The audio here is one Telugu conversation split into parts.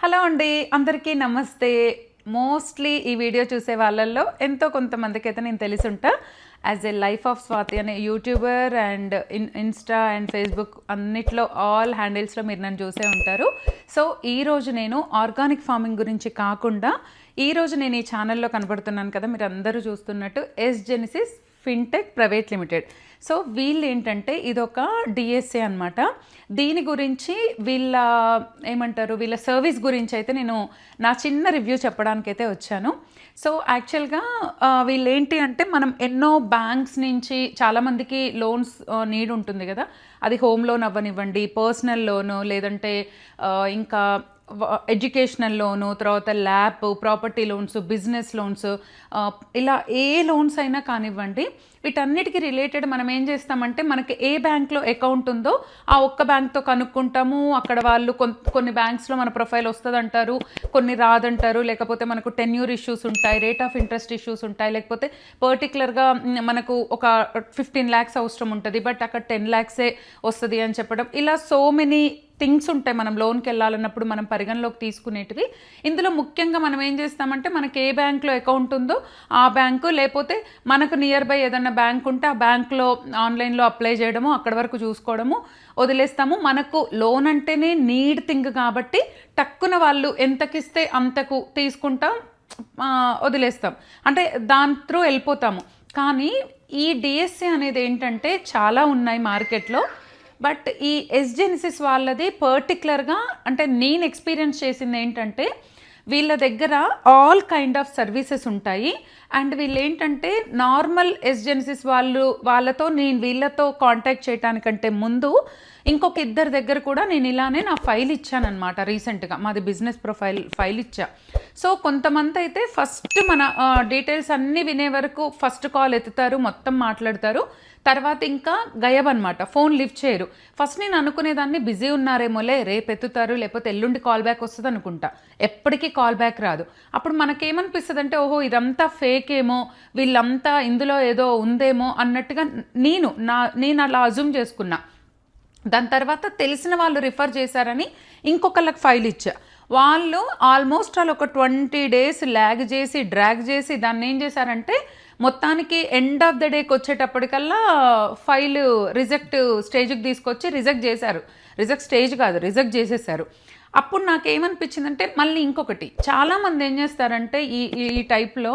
హలో అండి అందరికీ నమస్తే. మోస్ట్లీ ఈ వీడియో చూసే వాళ్ళల్లో ఎంతో కొంతమందికి అయితే నేను తెలిసి ఉంటా as a life of Swathi అనే YouTuber and in Insta and Facebook అన్నిట్లో ఆల్ హ్యాండిల్స్లో మీరు నన్ను చూసే ఉంటారు. సో ఈరోజు నేను ఆర్గానిక్ ఫార్మింగ్ గురించి కాకుండా ఈరోజు నేను ఈ ఛానల్లో కనబడుతున్నాను కదా మీరు అందరూ చూస్తున్నట్టు S Genesis fintech private limited. So వీళ్ళు ఏంటంటే ఇదొక డిఎస్ఏ అనమాట దీని గురించి వీళ్ళ ఏమంటారు వీళ్ళ సర్వీస్ గురించి అయితే నేను నా చిన్న రివ్యూ చెప్పడానికైతే వచ్చాను. సో యాక్చువల్గా వీళ్ళు ఏంటి అంటే మనం ఎన్నో బ్యాంక్స్ నుంచి చాలామందికి లోన్స్ నీడ్ ఉంటుంది కదా. అది హోమ్ లోన్ అవ్వనివ్వండి పర్సనల్ లోను లేదంటే ఇంకా ఎడ్యుకేషనల్ లోను తర్వాత LAP property loans business loans ఇలా ఏ లోన్స్ అయినా కానివ్వండి వీటన్నిటికీ రిలేటెడ్ మనం ఏం చేస్తామంటే మనకి ఏ బ్యాంక్లో అకౌంట్ ఉందో ఆ ఒక్క బ్యాంక్తో కనుక్కుంటాము. అక్కడ వాళ్ళు కొన్ని బ్యాంక్స్లో మన ప్రొఫైల్ వస్తుందంటారు కొన్ని రాదంటారు. లేకపోతే మనకు టెన్యూర్ ఇష్యూస్ ఉంటాయి రేట్ ఆఫ్ ఇంట్రెస్ట్ ఇష్యూస్ ఉంటాయి. లేకపోతే పర్టికులర్గా మనకు ఒక ఫిఫ్టీన్ ల్యాక్స్ అవసరం ఉంటుంది బట్ అక్కడ టెన్ ల్యాక్సే వస్తుంది అని చెప్పడం. ఇలా సో మెనీ థింగ్స్ ఉంటాయి మనం లోన్కి వెళ్ళాలన్నప్పుడు మనం పరిగణలోకి తీసుకునేటివి. ఇందులో ముఖ్యంగా మనం ఏం చేస్తామంటే మనకి ఏ బ్యాంక్లో అకౌంట్ ఉందో ఆ బ్యాంకు లేకపోతే మనకు నియర్ బై ఏదన్నా బ్యాంక్ ఉంటే ఆ బ్యాంక్లో ఆన్లైన్లో అప్లై చేయడము అక్కడ వరకు చూసుకోవడము వదిలేస్తాము. మనకు లోన్ అంటేనే నీడ్ థింగ్ కాబట్టి టక్కున వాళ్ళు ఎంతకిస్తే అంతకు తీసుకుంటాం వదిలేస్తాం. అంటే దాని త్రూ వెళ్ళిపోతాము. కానీ ఈ డిఎస్సి అనేది ఏంటంటే చాలా ఉన్నాయి మార్కెట్లో. బట్ ఈ ఎస్జెన్సిస్ వాళ్ళది పర్టికులర్గా అంటే నేను ఎక్స్పీరియన్స్ చేసింది ఏంటంటే వీళ్ళ దగ్గర ఆల్ కైండ్ ఆఫ్ సర్వీసెస్ ఉంటాయి. అండ్ వీళ్ళు ఏంటంటే నార్మల్ ఎస్జెన్సీస్ వాళ్ళు వాళ్ళతో నేను వీళ్ళతో కాంటాక్ట్ చేయడానికంటే ముందు ఇంకొక ఇద్దరి దగ్గర కూడా నేను ఇలానే నా ఫైల్ ఇచ్చానమాట రీసెంట్గా మాది బిజినెస్ ప్రొఫైల్ ఫైల్ ఇచ్చా. సో కొంతమంది అయితే ఫస్ట్ మన డీటెయిల్స్ అన్నీ వినే వరకు ఫస్ట్ కాల్ ఎత్తుతారు మొత్తం మాట్లాడతారు. తర్వాత ఇంకా గయబ్ అనమాట ఫోన్ లిఫ్ట్ చేయరు. ఫస్ట్ నేను అనుకునేదాన్ని బిజీ ఉన్నారేమోలే రేపు ఎత్తుతారు లేకపోతే ఎల్లుండి కాల్ బ్యాక్ వస్తుంది అనుకుంటా. ఎప్పటికీ కాల్ బ్యాక్ రాదు. అప్పుడు మనకేమనిపిస్తుంది అంటే ఓహో ఇదంతా ఫేక్ ఏమో వీళ్ళంతా ఇందులో ఏదో ఉందేమో అన్నట్టుగా నేను నా నేను అలా అజూమ్ చేసుకున్నా. దాని తర్వాత తెలిసిన వాళ్ళు రిఫర్ చేశారని ఇంకొకళ్ళకి ఫైల్ ఇచ్చా. వాళ్ళు ఆల్మోస్ట్ వాళ్ళు ఒక ట్వంటీ డేస్ ల్యాగ్ చేసి డ్రాగ్ చేసి దాన్ని ఏం చేశారంటే మొత్తానికి ఎండ్ ఆఫ్ ద డేకి వచ్చేటప్పటికల్లా ఫైల్ రిజెక్ట్ స్టేజ్కి తీసుకొచ్చి రిజెక్ట్ చేశారు. రిజెక్ట్ స్టేజ్ కాదు రిజెక్ట్ చేసేసారు. అప్పుడు నాకేమనిపించిందంటే మళ్ళీ ఇంకొకటి. చాలామంది ఏం చేస్తారంటే ఈ ఈ టైప్లో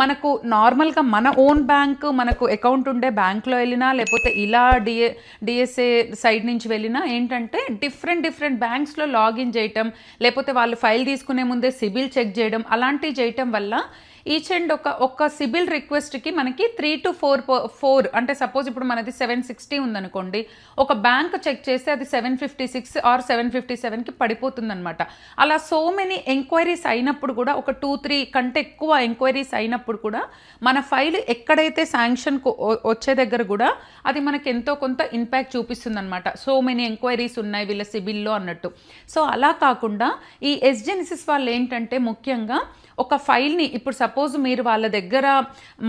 మనకు నార్మల్గా మన ఓన్ బ్యాంక్ మనకు అకౌంట్ ఉండే బ్యాంక్లో వెళ్ళినా లేకపోతే ఇలా డిఏ డిఎస్ఏ సైడ్ నుంచి వెళ్ళినా ఏంటంటే డిఫరెంట్ డిఫరెంట్ బ్యాంక్స్లో లాగిన్ చేయటం లేకపోతే వాళ్ళు ఫైల్ తీసుకునే ముందే సిబిల్ చెక్ చేయడం అలాంటివి చేయటం వల్ల ఈచ్ అండ్ ఒక ఒక సిబిల్ రిక్వెస్ట్కి మనకి త్రీ టు ఫోర్ ఫోర్ అంటే సపోజ్ ఇప్పుడు మనది సెవెన్ సిక్స్టీ ఉందనుకోండి ఒక బ్యాంక్ చెక్ చేస్తే అది seven fifty six or seven fifty సెవెన్కి పడిపోతుందనమాట అలా సో మెనీ ఎంక్వైరీస్ అయినప్పుడు కూడా ఒక టూ త్రీ కంటే ఎక్కువ ఎంక్వైరీస్ అయినప్పుడు కూడా మన ఫైల్ ఎక్కడైతే శాంక్షన్ వచ్చే దగ్గర కూడా అది మనకి ఎంతో కొంత ఇంపాక్ట్ చూపిస్తుంది అనమాట సో మెనీ ఎంక్వైరీస్ ఉన్నాయి వీళ్ళ సిబిల్లో అన్నట్టు. సో అలా కాకుండా ఈ ఎస్జెనిసిస్ వాళ్ళు ఏంటంటే ముఖ్యంగా ఒక ఫైల్ని ఇప్పుడు సపోజ్ సపోజ్ మీరు వాళ్ళ దగ్గర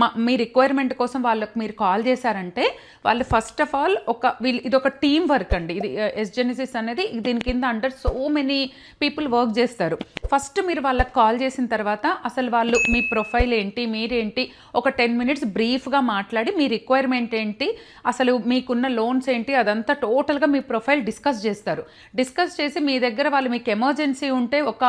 మా మీ రిక్వైర్మెంట్ కోసం వాళ్ళకి మీరు కాల్ చేశారంటే వాళ్ళు ఫస్ట్ ఆఫ్ ఆల్ ఒక వీళ్ళు ఇది ఒక టీమ్ వర్క్ అండి. ఇది uh, ఎస్జెనిసిస్ అనేది దీని కింద under so many people work చేస్తారు. ఫస్ట్ మీరు వాళ్ళకి కాల్ చేసిన తర్వాత అసలు వాళ్ళు మీ ప్రొఫైల్ ఏంటి మీరేంటి ఒక టెన్ మినిట్స్ బ్రీఫ్గా మాట్లాడి మీ రిక్వైర్మెంట్ ఏంటి అసలు మీకున్న లోన్స్ ఏంటి అదంతా టోటల్గా మీ ప్రొఫైల్ డిస్కస్ చేస్తారు. డిస్కస్ చేసి మీ దగ్గర వాళ్ళు మీకు ఎమర్జెన్సీ ఉంటే ఒక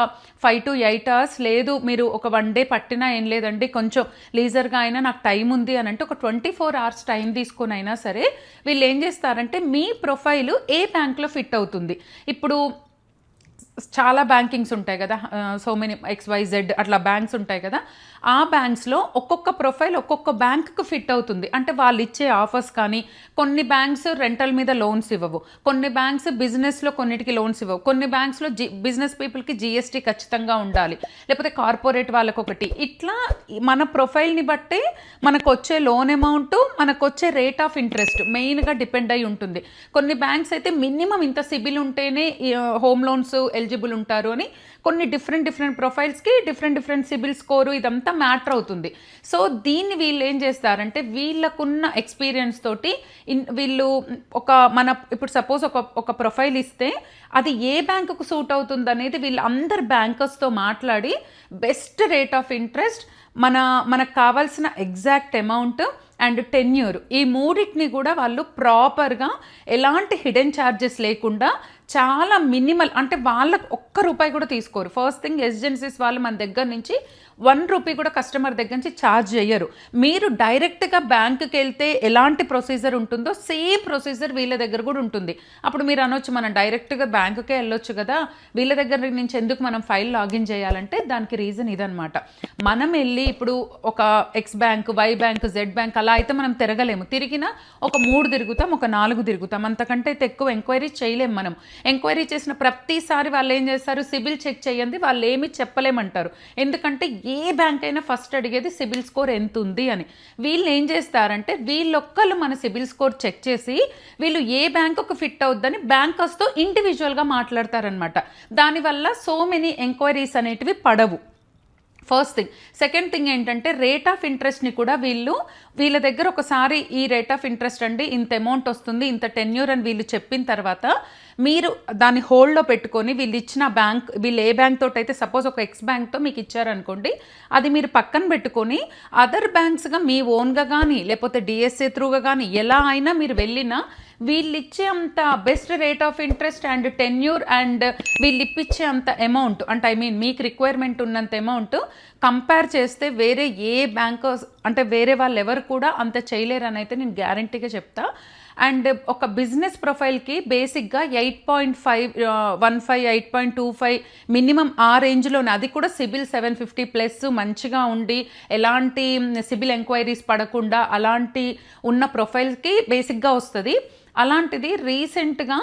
ఫైవ్ టు ఎయిట్ అవర్స్ లేదు మీరు ఒక వన్ డే పట్టినా ఏం లేదండి. కొంచెం లీజర్గా అయినా నాకు టైం ఉంది అని అంటే ఒక ట్వంటీ ఫోర్ అవర్స్ టైం తీసుకొని అయినా సరే వీళ్ళు ఏం చేస్తారంటే మీ ప్రొఫైల్ ఏ బ్యాంక్లో ఫిట్ అవుతుంది? ఇప్పుడు చాలా బ్యాంకింగ్స్ ఉంటాయి కదా సో మెనీ ఎక్స్వైజెడ్ అట్లా బ్యాంక్స్ ఉంటాయి కదా ఆ బ్యాంక్స్లో ఒక్కొక్క ప్రొఫైల్ ఒక్కొక్క బ్యాంక్కి ఫిట్ అవుతుంది. అంటే వాళ్ళు ఇచ్చే ఆఫర్స్ కానీ కొన్ని బ్యాంక్స్ రెంటల్ మీద లోన్స్ ఇవ్వవు. కొన్ని బ్యాంక్స్ బిజినెస్లో కొన్నిటికి లోన్స్ ఇవ్వవు. కొన్ని బ్యాంక్స్లో జి బిజినెస్ పీపుల్కి జిఎస్టీ ఖచ్చితంగా ఉండాలి. లేకపోతే కార్పొరేట్ వాళ్ళకి ఒకటి. ఇట్లా మన ప్రొఫైల్ని బట్టే మనకు వచ్చే లోన్ అమౌంట్ మనకు వచ్చే రేట్ ఆఫ్ ఇంట్రెస్ట్ మెయిన్గా డిపెండ్ అయి ఉంటుంది. కొన్ని బ్యాంక్స్ అయితే మినిమం ఇంత సిబిల్ ఉంటేనే హోమ్ లోన్స్ ఎలిజిబుల్ ఉంటారు అని కొన్ని డిఫరెంట్ డిఫరెంట్ ప్రొఫైల్స్కి డిఫరెంట్ డిఫరెంట్ సిబిల్ స్కోరు ఇదంతా మ్యాటర్ అవుతుంది. సో దీన్ని వీళ్ళు ఏం చేస్తారంటే వీళ్ళకున్న ఎక్స్పీరియన్స్ తోటి వీళ్ళు ఒక మన ఇప్పుడు సపోజ్ ఒక ఒక ప్రొఫైల్ ఇస్తే అది ఏ బ్యాంకుకు సూట్ అవుతుంది అనేది వీళ్ళు అందరు బ్యాంకర్స్తో మాట్లాడి బెస్ట్ రేట్ ఆఫ్ ఇంట్రెస్ట్ మన మనకు కావాల్సిన ఎగ్జాక్ట్ అమౌంట్ అండ్ టెన్యూర్. ఈ మూడింటిని కూడా వాళ్ళు ప్రాపర్గా ఎలాంటి హిడెన్ ఛార్జెస్ లేకుండా చాలా మినిమల్ అంటే వాళ్ళకు ఒక్క రూపాయి కూడా తీసుకోరు. ఫస్ట్ థింగ్ ఎస్జెన్సీస్ వాళ్ళు మన దగ్గర నుంచి వన్ రూపీ కూడా కస్టమర్ దగ్గర నుంచి ఛార్జ్ చేయరు మీరు డైరెక్ట్గా బ్యాంకుకి వెళ్తే ఎలాంటి ప్రొసీజర్ ఉంటుందో సేమ్ ప్రొసీజర్ వీళ్ళ దగ్గర కూడా ఉంటుంది. అప్పుడు మీరు అనొచ్చు మనం డైరెక్ట్గా బ్యాంకుకే వెళ్ళొచ్చు కదా. వీళ్ళ దగ్గర నుంచి ఎందుకు మనం ఫైల్ లాగిన్ చేయాలంటే దానికి రీజన్ ఇదనమాట మనం వెళ్ళి ఇప్పుడు ఒక X bank Y bank Z bank అలా అయితే మనం తిరగలేము. తిరిగినా ఒక మూడు తిరుగుతాం ఒక నాలుగు తిరుగుతాం. అంతకంటే అయితే ఎక్కువ ఎంక్వైరీ చేయలేము మనం. ఎంక్వైరీ చేసిన ప్రతిసారి వాళ్ళు ఏం చేస్తారు? సిబిల్ చెక్ చేయండి వాళ్ళు ఏమి చెప్పలేమంటారు. ఎందుకంటే ఏ బ్యాంక్ అయినా ఫస్ట్ అడిగేది సిబిల్ స్కోర్ ఎంత ఉంది అని. వీళ్ళు ఏం చేస్తారంటే వీళ్ళొక్కళ్ళు మన సిబిల్ స్కోర్ చెక్ చేసి వీళ్ళు ఏ బ్యాంకుకు ఫిట్ అవుద్దని బ్యాంకర్స్తో ఇండివిజువల్గా మాట్లాడతారనమాట దానివల్ల సో మెనీ ఎంక్వైరీస్ అనేటివి పడవు. First thing. సెకండ్ థింగ్ ఏంటంటే రేట్ ఆఫ్ ఇంట్రెస్ట్ని కూడా వీళ్ళు వీళ్ళ దగ్గర ఒకసారి ఈ రేట్ ఆఫ్ ఇంట్రెస్ట్ అండి ఇంత అమౌంట్ వస్తుంది ఇంత టెన్యూర్ అని వీళ్ళు చెప్పిన తర్వాత మీరు దాన్ని హోల్డ్లో పెట్టుకొని వీళ్ళు ఇచ్చిన బ్యాంక్ వీళ్ళు ఏ బ్యాంక్ తోటి అయితే సపోజ్ ఒక ఎక్స్ బ్యాంక్తో మీకు ఇచ్చారనుకోండి అది మీరు పక్కన పెట్టుకొని అదర్ బ్యాంక్స్గా మీ ఓన్గా కానీ లేకపోతే డిఎస్ఏ త్రూగా కానీ ఎలా అయినా మీరు వెళ్ళినా వీళ్ళు ఇచ్చే అంత best rate of interest and tenure and వీళ్ళు ఇప్పించే అంత అమౌంట్ అంటే ఐ మీన్ మీకు రిక్వైర్మెంట్ ఉన్నంత అమౌంట్ కంపేర్ చేస్తే వేరే ఏ బ్యాంకర్స్ అంటే వేరే వాళ్ళు ఎవరు కూడా అంత చేయలేరు అని అయితే నేను గ్యారంటీగా చెప్తా. అండ్ ఒక బిజినెస్ ప్రొఫైల్కి బేసిక్గా eight point five one five eight point two five minimum ఆ రేంజ్లోనే. అది కూడా సిబిల్ సెవెన్ ఫిఫ్టీ ప్లస్ మంచిగా ఉండి ఎలాంటి సిబిల్ ఎంక్వైరీస్ పడకుండా అలాంటి ఉన్న ప్రొఫైల్కి బేసిక్గా వస్తుంది. అలాంటిది రీసెంట్గా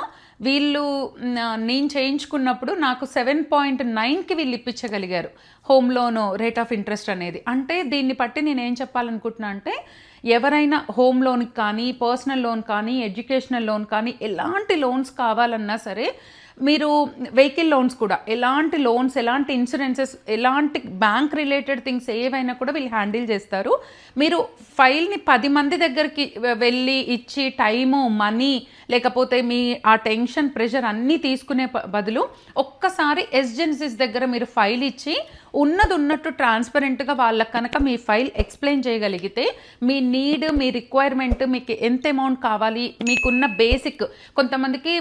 వీళ్ళు నేను చేయించుకున్నప్పుడు నాకు సెవెన్ పాయింట్ నైన్కి వీళ్ళు ఇప్పించగలిగారు. Home loan rate of interest అనేది. అంటే దీన్ని బట్టి నేను ఏం చెప్పాలనుకుంటున్నా అంటే ఎవరైనా హోమ్ లోన్కి కానీ పర్సనల్ లోన్ కానీ ఎడ్యుకేషనల్ లోన్ కానీ ఎలాంటి లోన్స్ కావాలన్నా సరే మీరు వెహికల్ లోన్స్ కూడా ఎలాంటి లోన్స్ ఎలాంటి ఇన్సూరెన్సెస్ ఎలాంటి బ్యాంక్ రిలేటెడ్ థింగ్స్ ఏవైనా కూడా వీళ్ళు హ్యాండిల్ చేస్తారు. మీరు ఫైల్ని పది మంది దగ్గరికి వెళ్ళి ఇచ్చి టైము మనీ లేకపోతే మీ ఆ టెన్షన్ ప్రెషర్ అన్నీ తీసుకునే బదులు ఒక్కసారి ఎస్జెన్సీస్ దగ్గర మీరు ఫైల్ ఇచ్చి ఉన్నది ఉన్నట్టు ట్రాన్స్పరెంట్గా వాళ్ళకి కనుక మీ ఫైల్ ఎక్స్ప్లెయిన్ చేయగలిగితే మీ నీడ్ మీ రిక్వైర్మెంట్ మీకు ఎంత అమౌంట్ కావాలి మీకున్న బేసిక్ కొంతమందికి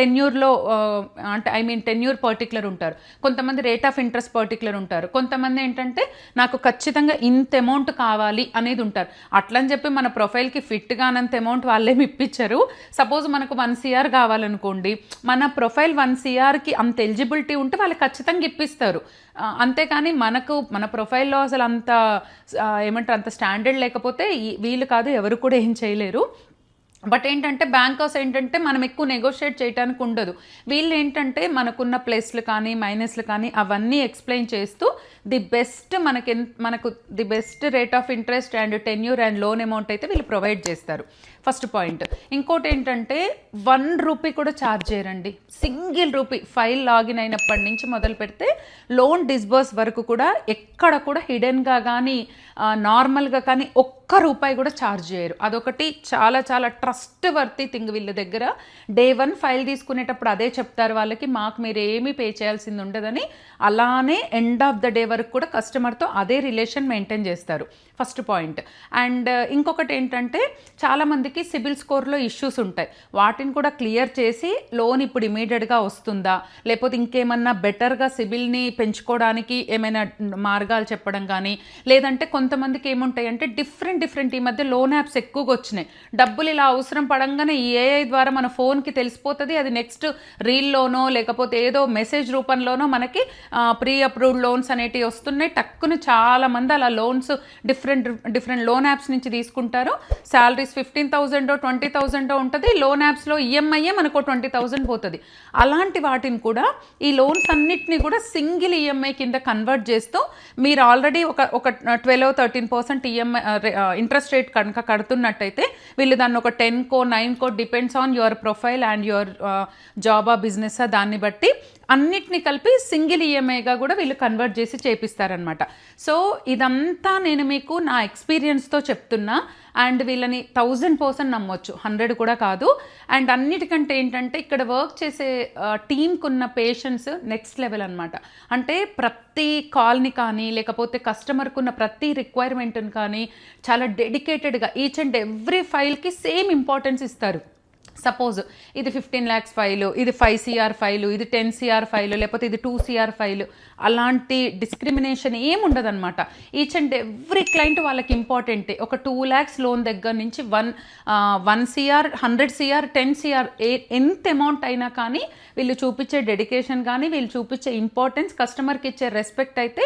టెన్యూర్లో అంటే ఐ మీన్ టెన్యూర్ పర్టికులర్ ఉంటారు. కొంతమంది రేట్ ఆఫ్ ఇంట్రెస్ట్ పర్టికులర్ ఉంటారు. కొంతమంది ఏంటంటే నాకు ఖచ్చితంగా ఇంత అమౌంట్ కావాలి అనేది ఉంటారు. అట్లని చెప్పి మన ప్రొఫైల్కి ఫిట్ కానంత అమౌంట్ వాళ్ళే ఇప్పించరు. సపోజ్ మనకు వన్ సిఆర్ కావాలనుకోండి మన ప్రొఫైల్ వన్ సిఆర్కి అంత ఎలిజిబిలిటీ ఉంటే వాళ్ళు ఖచ్చితంగా ఇప్పిస్తారు. అంతేకాని మనకు మన ప్రొఫైల్లో అసలు అంత ఏమంటారు అంత స్టాండర్డ్ లేకపోతే వీలు వీళ్ళు కాదు ఎవరు కూడా ఏం చేయలేరు. బట్ ఏంటంటే బ్యాంకర్స్ ఏంటంటే మనం ఎక్కువ నెగోషియేట్ చేయడానికి ఉండదు. వీళ్ళు ఏంటంటే మనకున్న ప్లస్లు కానీ మైనస్లు కానీ అవన్నీ ఎక్స్ప్లెయిన్ చేస్తూ ది బెస్ట్ మనకి మనకు the best rate of interest and tenure and loan amount అయితే వీళ్ళు ప్రొవైడ్ చేస్తారు. First point. ఇంకోటి ఏంటంటే వన్ రూపీ కూడా ఛార్జ్ చేయరండి. సింగిల్ రూపీ ఫైల్ లాగిన్ అయినప్పటి నుంచి మొదలు పెడితే లోన్ డిస్బర్స్ వరకు కూడా ఎక్కడ కూడా హిడెన్గా కానీ నార్మల్గా కానీ ఒక్క రూపాయి కూడా ఛార్జ్ చేయరు. అదొకటి చాలా చాలా ట్రస్ట్ వర్తి థింగ్ వీళ్ళ దగ్గర. డే వన్ ఫైల్ తీసుకునేటప్పుడు అదే చెప్తారు వాళ్ళకి మాకు మీరు ఏమీ పే చేయాల్సింది ఉండదని. అలానే ఎండ్ ఆఫ్ ద డే వరకు కూడా కస్టమర్తో అదే రిలేషన్ మెయింటైన్ చేస్తారు. First point. అండ్ ఇంకొకటి ఏంటంటే మందికి సిబిల్ స్కోర్లో ఇష్యూస్ ఉంటాయి. వాటిని కూడా క్లియర్ చేసి లోన్ ఇప్పుడు ఇమీడియట్గా వస్తుందా? లేకపోతే ఇంకేమన్నా బెటర్గా సిబిల్ని పెంచుకోవడానికి ఏమైనా మార్గాలు చెప్పడం కానీ లేదంటే కొంతమందికి ఏముంటాయి అంటే డిఫరెంట్ డిఫరెంట్ ఈ మధ్య లోన్ యాప్స్ ఎక్కువగా వచ్చినాయి. డబ్బులు ఇలా అవసరం పడంగానే ఈ ఏఐ ద్వారా మన ఫోన్కి తెలిసిపోతుంది. అది నెక్స్ట్ రీల్లోనో లేకపోతే ఏదో మెసేజ్ రూపంలోనో మనకి ప్రీ అప్రూవ్డ్ లోన్స్ అనేటివి వస్తున్నాయి. టక్కున చాలా మంది అలా loans different different loan apps నుంచి తీసుకుంటారు. శాలరీస్ ఫిఫ్టీన్ థౌజండో ట్వంటీ థౌజండో ఉంటుంది. లోన్ యాప్స్లో ఈఎంఐఏ మనకు ట్వంటీ థౌజండ్ పోతుంది. అలాంటి వాటిని కూడా ఈ లోన్స్ అన్నిటిని కూడా సింగిల్ ఈఎంఐ కింద కన్వర్ట్ చేస్తూ మీరు ఆల్రెడీ ఒక ఒక twelve thirteen percent EMI interest rate కనుక కడుతున్నట్టయితే వీళ్ళు దాన్ని ఒక టెన్ కో nine co depends on your profile and your జాబా బిజినెస్ దాన్ని బట్టి అన్నిటిని కలిపి సింగిల్ ఈఎంఐగా కూడా వీళ్ళు కన్వర్ట్ చేసి చేపిస్తారనమాట సో ఇదంతా నేను మీకు నా ఎక్స్పీరియన్స్తో చెప్తున్నా. అండ్ వీళ్ళని థౌజండ్ పర్సెంట్ నమ్మొచ్చు. హండ్రెడ్ కూడా కాదు. అండ్ అన్నిటికంటే ఏంటంటే ఇక్కడ వర్క్ చేసే టీమ్కి ఉన్న పేషెన్స్ నెక్స్ట్ లెవెల్ అనమాట అంటే ప్రతి కాల్ని కానీ లేకపోతే కస్టమర్కి ఉన్న ప్రతి రిక్వైర్మెంట్ని కానీ చాలా డెడికేటెడ్గా ఈచ్ అండ్ ఎవ్రీ ఫైల్కి సేమ్ ఇంపార్టెన్స్ ఇస్తారు. సపోజ్ ఇది ఫిఫ్టీన్ ల్యాక్స్ ఫైలు ఇది ఫైవ్ సిఆర్ ఫైలు ఇది టెన్ సిఆర్ ఫైలు లేకపోతే ఇది టూ సిఆర్ ఫైలు అలాంటి డిస్క్రిమినేషన్ ఏముండదన్నమాట. ఈచ్ అండ్ ఎవ్రీ క్లయింట్ వాళ్ళకి ఇంపార్టెంటే ఒక టూ ల్యాక్స్ లోన్ దగ్గర నుంచి one one CR hundred CR ten CR ఏ ఎంత అమౌంట్ అయినా కానీ వీళ్ళు చూపించే డెడికేషన్ కానీ వీళ్ళు చూపించే ఇంపార్టెన్స్ కస్టమర్కి ఇచ్చే రెస్పెక్ట్ అయితే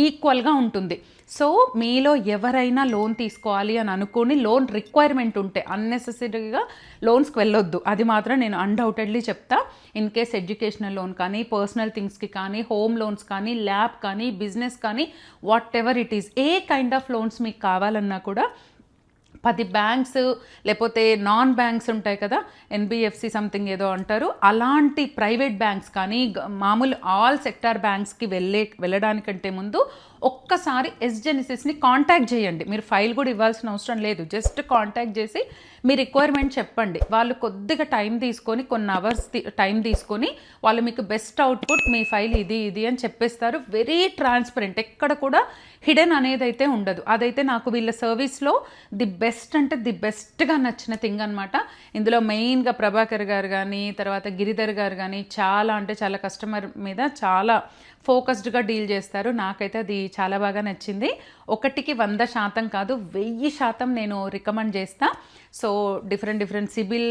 ఈక్వల్గా ఉంటుంది. సో మీలో ఎవరైనా లోన్ తీసుకోవాలి అని అనుకుని లోన్ రిక్వైర్మెంట్ ఉంటే అన్నెసెసరీగా లోన్స్కి వెళ్ళొద్దు. అది మాత్రం నేను అన్డౌటెడ్లీ చెప్తా. ఇన్ కేస్ ఎడ్యుకేషనల్ లోన్ కానీ పర్సనల్ థింగ్స్కి కానీ హోమ్ లోన్స్ కానీ ల్యాబ్ కానీ బిజినెస్ కానీ whatever it is a kind of loans మీకు కావాలన్నా కూడా పది బ్యాంక్స్ లేకపోతే నాన్ బ్యాంక్స్ ఉంటాయి కదా ఎన్బిఎఫ్సి సంథింగ్ ఏదో అంటారు. అలాంటి ప్రైవేట్ బ్యాంక్స్ కానీ మామూలు ఆల్ సెక్టార్ బ్యాంక్స్కి వెళ్ళే వెళ్ళడానికంటే ముందు ఒక్కసారి ఎస్ జెనిసిస్ని కాంటాక్ట్ చేయండి. మీరు ఫైల్ కూడా ఇవ్వాల్సిన అవసరం లేదు. జస్ట్ కాంటాక్ట్ చేసి మీ రిక్వైర్మెంట్ చెప్పండి. వాళ్ళు కొద్దిగా టైం తీసుకొని కొన్ని అవర్స్ టైం తీసుకొని వాళ్ళు మీకు బెస్ట్ అవుట్పుట్ మీ ఫైల్ ఇది ఇది అని చెప్పేస్తారు. Very transparent. ఎక్కడ కూడా హిడెన్ అనేది అయితే ఉండదు. అదైతే నాకు వీళ్ళ సర్వీస్లో ది బెస్ట్ అంటే ది బెస్ట్గా నచ్చిన థింగ్ అనమాట ఇందులో మెయిన్గా ప్రభాకర్ గారు కానీ తర్వాత గిరిధర్ గారు కానీ చాలా అంటే చాలా కస్టమర్ మీద చాలా ఫోకస్డ్గా డీల్ చేస్తారు. నాకైతే అది చాలా బాగా నచ్చింది. ఒకటికి వంద శాతం కాదు వెయ్యి శాతం నేను రికమెండ్ చేస్తా. So different different CIBIL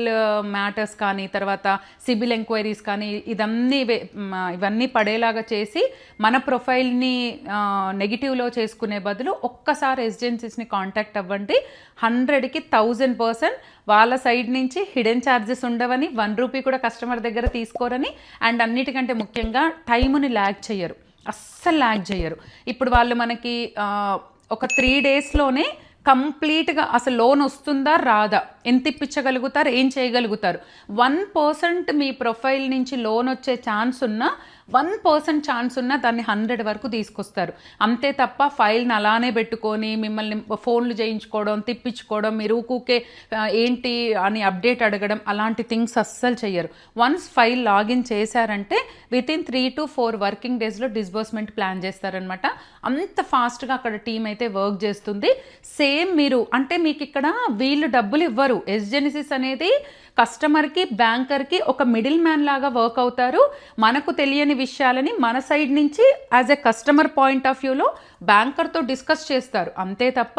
matters కానీ తర్వాత సిబిల్ ఎంక్వైరీస్ కానీ ఇదన్నీ ఇవన్నీ పడేలాగా చేసి మన ప్రొఫైల్ని నెగిటివ్లో చేసుకునే బదులు ఒక్కసారి ఎస్జెన్సీస్ని కాంటాక్ట్ అవ్వండి. హండ్రెడ్కి థౌజండ్ పర్సెంట్ వాళ్ళ సైడ్ నుంచి హిడెన్ ఛార్జెస్ ఉండవని వన్ రూపీ కూడా కస్టమర్ దగ్గర తీసుకోరని అండ్ అన్నిటికంటే ముఖ్యంగా టైముని ల్యాగ్ చేయరు. అస్సలు ల్యాగ్ చేయరు. ఇప్పుడు వాళ్ళు మనకి ఒక త్రీ డేస్లోనే కంప్లీట్గా అసలు లోన్ వస్తుందా రాదా? ఎంత ఇప్పించగలుగుతారు ఏం చేయగలుగుతారు? వన్ పర్సెంట్ మీ ప్రొఫైల్ నుంచి లోన్ వచ్చే ఛాన్స్ ఉన్నా వన్ పర్సెంట్ ఛాన్స్ ఉన్నా దాన్ని హండ్రెడ్ వరకు తీసుకొస్తారు. అంతే తప్ప ఫైల్ని అలానే పెట్టుకొని మిమ్మల్ని ఫోన్లు చేయించుకోవడం తిప్పించుకోవడం మీరు ఊకే ఏంటి అని అప్డేట్ అడగడం అలాంటి థింగ్స్ అస్సలు చేయరు వన్స్ ఫైల్ లాగిన్ చేశారంటే within three to four working డేస్లో డిస్బర్స్మెంట్ ప్లాన్ చేస్తారనమాట అంత ఫాస్ట్గా అక్కడ టీం అయితే వర్క్ చేస్తుంది. సేమ్ మీరు అంటే మీకు ఇక్కడ వీళ్ళు డబ్బులు ఇవ్వరు. ఎస్జెనిసిస్ అనేది కస్టమర్కి బ్యాంకర్కి ఒక మిడిల్ మ్యాన్ లాగా వర్క్ అవుతారు. మనకు తెలియని విషయాలని మన సైడ్ నుంచి as a customer point of వ్యూలో బ్యాంకర్తో డిస్కస్ చేస్తారు. అంతే తప్ప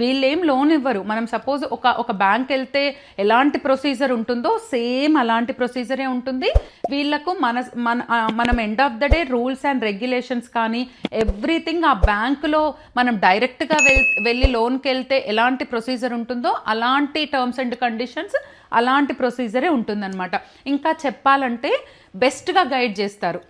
వీళ్ళేం లోన్ ఇవ్వరు. మనం సపోజ్ ఒక ఒక బ్యాంక్ వెళ్తే ఎలాంటి ప్రొసీజర్ ఉంటుందో సేమ్ అలాంటి ప్రొసీజరే ఉంటుంది. వీళ్ళకు మన మన మనం end of the day rules and regulations కానీ ఎవ్రీథింగ్ ఆ బ్యాంకులో మనం డైరెక్ట్గా వెళ్ వెళ్ళి లోన్కి వెళ్తే ఎలాంటి ప్రొసీజర్ ఉంటుందో అలాంటి టర్మ్స్ అండ్ కండిషన్స్ అలాంటి ప్రొసీజరే ఉంటుందన్నమాట. ఇంకా చెప్పాలంటే బెస్ట్గా గైడ్ చేస్తారు.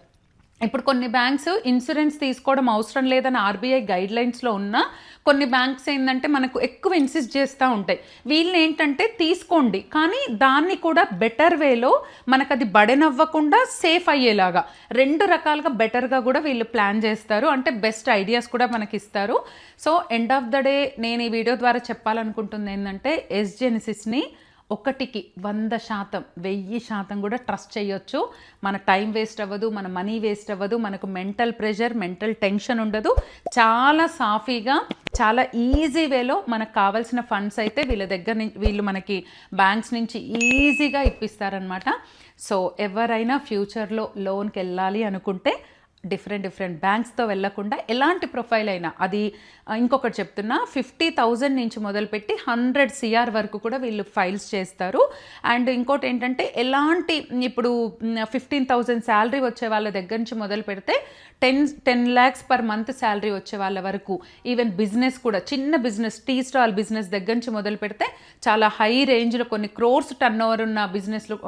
ఇప్పుడు కొన్ని బ్యాంక్స్ ఇన్సూరెన్స్ తీసుకోవడం అవసరం లేదని ఆర్బీఐ గైడ్ లైన్స్లో ఉన్న కొన్ని బ్యాంక్స్ ఏంటంటే మనకు ఎక్కువ ఇన్సిస్ట్ చేస్తూ ఉంటాయి. వీళ్ళని ఏంటంటే తీసుకోండి కానీ దాన్ని కూడా బెటర్ వేలో మనకు అది బడనవ్వకుండా సేఫ్ అయ్యేలాగా. రెండు రకాలుగా బెటర్గా కూడా వీళ్ళు ప్లాన్ చేస్తారు. అంటే బెస్ట్ ఐడియాస్ కూడా మనకి ఇస్తారు so end of the day నేను ఈ వీడియో ద్వారా చెప్పాలనుకుంటుంది ఏంటంటే ఎస్ జెనిసిస్ని ఒకటికి వంద శాతం వెయ్యి శాతం కూడా ట్రస్ట్ చేయొచ్చు. మన టైం వేస్ట్ అవ్వదు మన మనీ వేస్ట్ అవ్వదు మనకు మెంటల్ ప్రెషర్ మెంటల్ టెన్షన్ ఉండదు. చాలా సాఫీగా చాలా ఈజీ వేలో మనకు కావాల్సిన ఫండ్స్ అయితే వీళ్ళ దగ్గర నుంచి వీళ్ళు మనకి బ్యాంక్స్ నుంచి ఈజీగా ఇప్పిస్తారనమాట సో ఎవరైనా ఫ్యూచర్లో లోన్కి వెళ్ళాలి అనుకుంటే డిఫరెంట్ డిఫరెంట్ బ్యాంక్స్తో వెళ్ళకుండా ఎలాంటి ప్రొఫైల్ అయినా. అది ఇంకొకటి చెప్తున్నా ఫిఫ్టీ థౌజండ్ నుంచి మొదలుపెట్టి హండ్రెడ్ సిఆర్ వరకు కూడా వీళ్ళు ఫైల్స్ చేస్తారు. అండ్ ఇంకోటి ఏంటంటే ఎలాంటి ఇప్పుడు ఫిఫ్టీన్ థౌజండ్ శాలరీ వచ్చే వాళ్ళ దగ్గర నుంచి మొదలు పెడితే ten ten lakhs per month salary వచ్చే వాళ్ళ వరకు ఈవెన్ బిజినెస్ కూడా చిన్న బిజినెస్ టీ స్టాల్ బిజినెస్ దగ్గర నుంచి మొదలు పెడితే చాలా హై రేంజ్లో కొన్ని క్రోర్స్ టర్న్ ఓవర్ ఉన్న బిజినెస్లు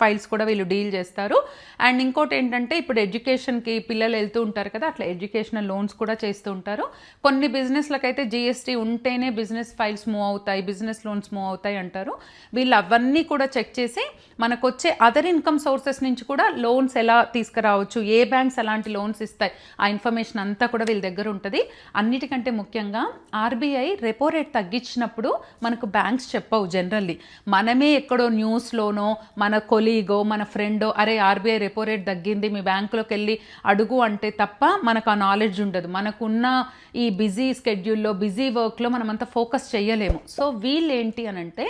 ఫైల్స్ కూడా వీళ్ళు డీల్ చేస్తారు. అండ్ ఇంకోటి ఏంటంటే ఇప్పుడు ఎడ్యుకేషన్కి పిల్లలు వెళ్తూ ఉంటారు కదా అట్లా ఎడ్యుకేషనల్ లోన్స్ కూడా చేస్తూ ఉంటారు. కొన్ని బిజినెస్లకైతే జిఎస్టీ ఉంటేనే బిజినెస్ ఫైల్స్ మూవ్ అవుతాయి బిజినెస్ లోన్స్ మూవ్ అవుతాయి అంటారు. వీళ్ళు అవన్నీ కూడా చెక్ చేసి మనకు వచ్చే అదర్ ఇన్కమ్ సోర్సెస్ నుంచి కూడా లోన్స్ ఎలా తీసుకురావచ్చు ఏ బ్యాంక్స్ ఎలాంటి లోన్స్ ఇస్తాయి ఆ ఇన్ఫర్మేషన్ అంతా కూడా వీళ్ళ దగ్గర ఉంటుంది. అన్నిటికంటే ముఖ్యంగా ఆర్బీఐ రెపో రేట్ తగ్గించినప్పుడు మనకు బ్యాంక్స్ చెప్పవు జనరల్లీ మనమే ఎక్కడో న్యూస్లోనో మన కొలీగో మన ఫ్రెండో అరే ఆర్బీఐ రెపో రేట్ తగ్గింది మీ బ్యాంకులోకి వెళ్ళి అడుగు అంటే తప్ప మనకు ఆ నాలెడ్జ్ ఉండదు. మనకున్న ఈ బిజీ స్కెడ్యూల్లో బిజీ వర్క్లో మనం అంత ఫోకస్ చేయలేము సో వీళ్ళు ఏంటి అని అంటే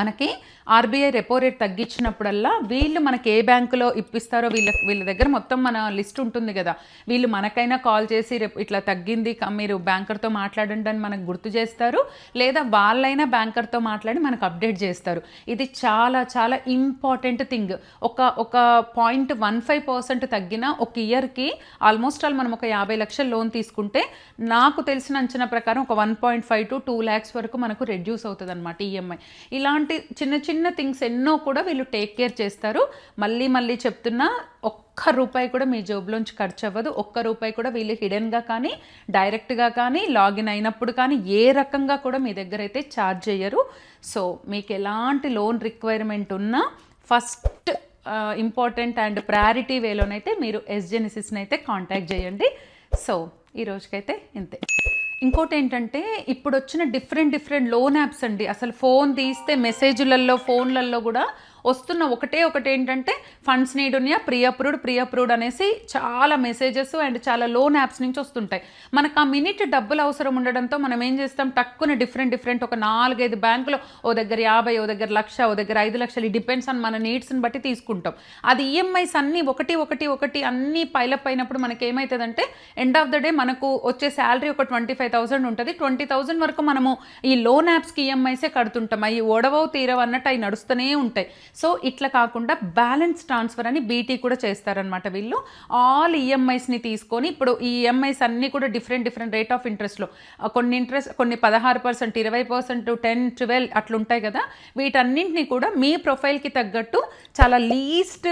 మనకి ఆర్బీఐ రెపో రేట్ తగ్గించినప్పుడల్లా వీళ్ళు మనకి ఏ బ్యాంకులో ఇప్పిస్తారో వీళ్ళ వీళ్ళ దగ్గర మొత్తం మన లిస్ట్ ఉంటుంది కదా. వీళ్ళు మనకైనా కాల్ చేసి రేపు ఇట్లా తగ్గింది మీరు బ్యాంకర్తో మాట్లాడండి అని మనకు గుర్తు చేస్తారు. లేదా వాళ్ళైనా బ్యాంకర్తో మాట్లాడి మనకు అప్డేట్ చేస్తారు. ఇది చాలా చాలా ఇంపార్టెంట్ థింగ్. ఒక ఒక పాయింట్ వన్ ఫైవ్ పర్సెంట్ తగ్గిన ఒక ఇయర్కి ఆల్మోస్ట్ ఆల్ మనం ఒక యాభై లక్షల లోన్ తీసుకుంటే నాకు తెలిసిన అంచనా ప్రకారం ఒక one point five to two lakhs వరకు మనకు రెడ్యూస్ అవుతుంది అనమాట ఈఎంఐ ఇలాంటి చిన్న చిన్న థింగ్స్ ఎన్నో కూడా వీళ్ళు టేక్ కేర్ చేస్తారు. మళ్ళీ మళ్ళీ చెప్తున్నా ఒక్క రూపాయి కూడా మీ జోబులోంచి ఖర్చు అవ్వదు ఒక్క రూపాయి కూడా వీళ్ళు హిడెన్గా కానీ డైరెక్ట్గా కానీ లాగిన్ అయినప్పుడు కానీ ఏ రకంగా కూడా మీ దగ్గర అయితే ఛార్జ్ చేయరు. సో మీకు ఎలాంటి లోన్ రిక్వైర్మెంట్ ఉన్నా ఫస్ట్ ఇంపార్టెంట్ అండ్ ప్రయారిటీ వేలోనైతే మీరు ఎస్జెనిసిస్ని అయితే కాంటాక్ట్ చేయండి. సో ఈ రోజుకైతే ఇంతే. ఇంకోటి ఏంటంటే ఇప్పుడు వచ్చిన డిఫరెంట్ డిఫరెంట్ లోన్ యాప్స్ అండి. అసలు ఫోన్ తీస్తే మెసేజ్లలో ఫోన్లలో కూడా వస్తున్న ఒకటే ఒకటి ఏంటంటే ఫండ్స్ నీడ్ ఉన్న ప్రీ అప్రూవ్డ్ ప్రీ అప్రూవ్డ్ అనేసి చాలా మెసేజెస్ అండ్ చాలా లోన్ యాప్స్ నుంచి వస్తుంటాయి. మనకు ఆ మినిట్ డబ్బులు అవసరం ఉండడంతో మనం ఏం చేస్తాం? టక్కున డిఫరెంట్ డిఫరెంట్ ఒక నాలుగైదు బ్యాంకులో ఓ దగ్గర యాభై ఓ దగ్గర లక్ష ఓ దగ్గర ఐదు లక్షలు డిపెండ్స్ ఆన్ మన నీడ్స్ని బట్టి తీసుకుంటాం. అది ఈఎంఐస్ అన్నీ ఒకటి ఒకటి ఒకటి అన్నీ పైలప్ అయినప్పుడు మనకి ఏమవుతుందంటే ఎండ్ ఆఫ్ ద డే మనకు వచ్చే శాలరీ ఒక ట్వంటీ ఫైవ్ థౌసండ్ ఉంటుంది. ట్వంటీ థౌసండ్ వరకు మనము ఈ లోన్ యాప్స్కి ఈఎంఐసే కడుతుంటాం. అవి ఓడవవు తీరవు అన్నట్టు అవి నడుస్తూనే ఉంటాయి. సో ఇట్లా కాకుండా బ్యాలెన్స్ ట్రాన్స్ఫర్ అని బీటీ కూడా చేస్తారనమాట వీళ్ళు. ఆల్ ఈఎంఐస్ని తీసుకొని ఇప్పుడు ఈ ఈఎంఐస్ అన్నీ కూడా డిఫరెంట్ డిఫరెంట్ రేట్ ఆఫ్ ఇంట్రెస్ట్లో కొన్ని ఇంట్రెస్ట్ కొన్ని పదహారు పర్సెంట్ ఇరవై పర్సెంట్ టెన్ ట్వెల్వ్ అట్లుంటాయి కదా. వీటన్నింటినీ కూడా మీ ప్రొఫైల్కి తగ్గట్టు చాలా లీస్ట్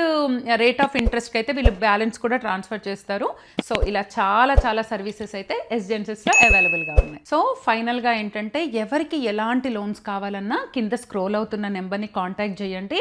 రేట్ ఆఫ్ ఇంట్రెస్ట్కి అయితే వీళ్ళు బ్యాలెన్స్ కూడా ట్రాన్స్ఫర్ చేస్తారు. సో ఇలా చాలా చాలా సర్వీసెస్ అయితే ఎస్జెన్సెస్లో అవైలబుల్గా ఉన్నాయి. సో ఫైనల్గా ఏంటంటే ఎవరికి ఎలాంటి లోన్స్ కావాలన్నా కింద స్క్రోల్ అవుతున్న నెంబర్ని కాంటాక్ట్ చేయండి.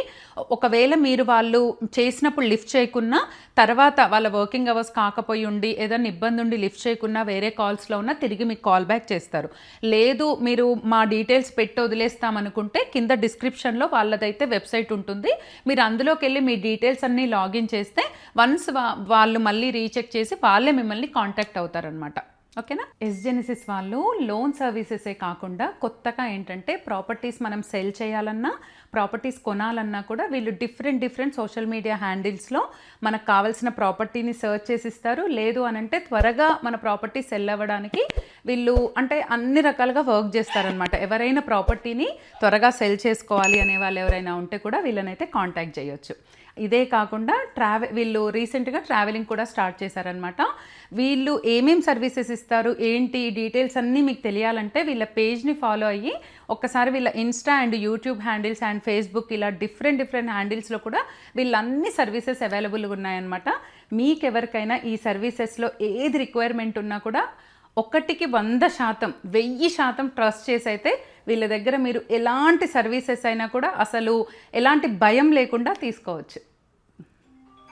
ఒకవేళ మీరు వాళ్ళు చేసినప్పుడు లిఫ్ట్ చేయకున్నా తర్వాత వాళ్ళ వర్కింగ్ అవర్స్ కాకపోయి ఉండి ఏదైనా ఇబ్బంది ఉండి లిఫ్ట్ చేయకున్నా వేరే కాల్స్లో ఉన్నా తిరిగి మీకు కాల్ బ్యాక్ చేస్తారు. లేదు మీరు మా డీటెయిల్స్ పెట్టి వదిలేస్తాం అనుకుంటే కింద డిస్క్రిప్షన్లో వాళ్ళదైతే వెబ్సైట్ ఉంటుంది. మీరు అందులోకి వెళ్ళి మీ డీటెయిల్స్ అన్నీ లాగిన్ చేస్తే వన్స్ వాళ్ళు మళ్ళీ రీచెక్ చేసి వాళ్ళే మిమ్మల్ని కాంటాక్ట్ అవుతారనమాట ఓకేనా? ఎస్జెనిసిస్ వాళ్ళు లోన్ సర్వీసెసే కాకుండా కొత్తగా ఏంటంటే ప్రాపర్టీస్ మనం సెల్ చేయాలన్నా ప్రాపర్టీస్ కొనాలన్నా కూడా వీళ్ళు డిఫరెంట్ డిఫరెంట్ సోషల్ మీడియా హ్యాండిల్స్లో మనకు కావాల్సిన ప్రాపర్టీని సర్చ్ చేసి ఇస్తారు లేదు అని అంటే త్వరగా మన ప్రాపర్టీ సెల్ అవ్వడానికి వీళ్ళు అంటే అన్ని రకాలుగా వర్క్ చేస్తారనమాట ఎవరైనా ప్రాపర్టీని త్వరగా సెల్ చేసుకోవాలి అనే వాళ్ళు ఎవరైనా ఉంటే కూడా వీళ్ళనైతే కాంటాక్ట్ చేయొచ్చు. ఇదే కాకుండా ట్రావెల్ వీళ్ళు రీసెంట్గా ట్రావెలింగ్ కూడా స్టార్ట్ చేశారనమాట వీళ్ళు ఏమేం సర్వీసెస్ ఇస్తారు ఏంటి డీటెయిల్స్ అన్నీ మీకు తెలియాలంటే వీళ్ళ పేజ్ని ఫాలో అయ్యి ఒక్కసారి వీళ్ళ Insta and YouTube handles and Facebook ఇలా డిఫరెంట్ డిఫరెంట్ హ్యాండిల్స్లో కూడా వీళ్ళన్ని సర్వీసెస్ అవైలబుల్గా ఉన్నాయన్నమాట. మీకు ఎవరికైనా ఈ సర్వీసెస్లో ఏది రిక్వైర్మెంట్ ఉన్నా కూడా ఒకటికి వంద శాతం వెయ్యి శాతం ట్రస్ట్ చేసి అయితే వీళ్ళ దగ్గర మీరు ఎలాంటి సర్వీసెస్ అయినా కూడా అసలు ఎలాంటి భయం లేకుండా తీసుకోవచ్చు.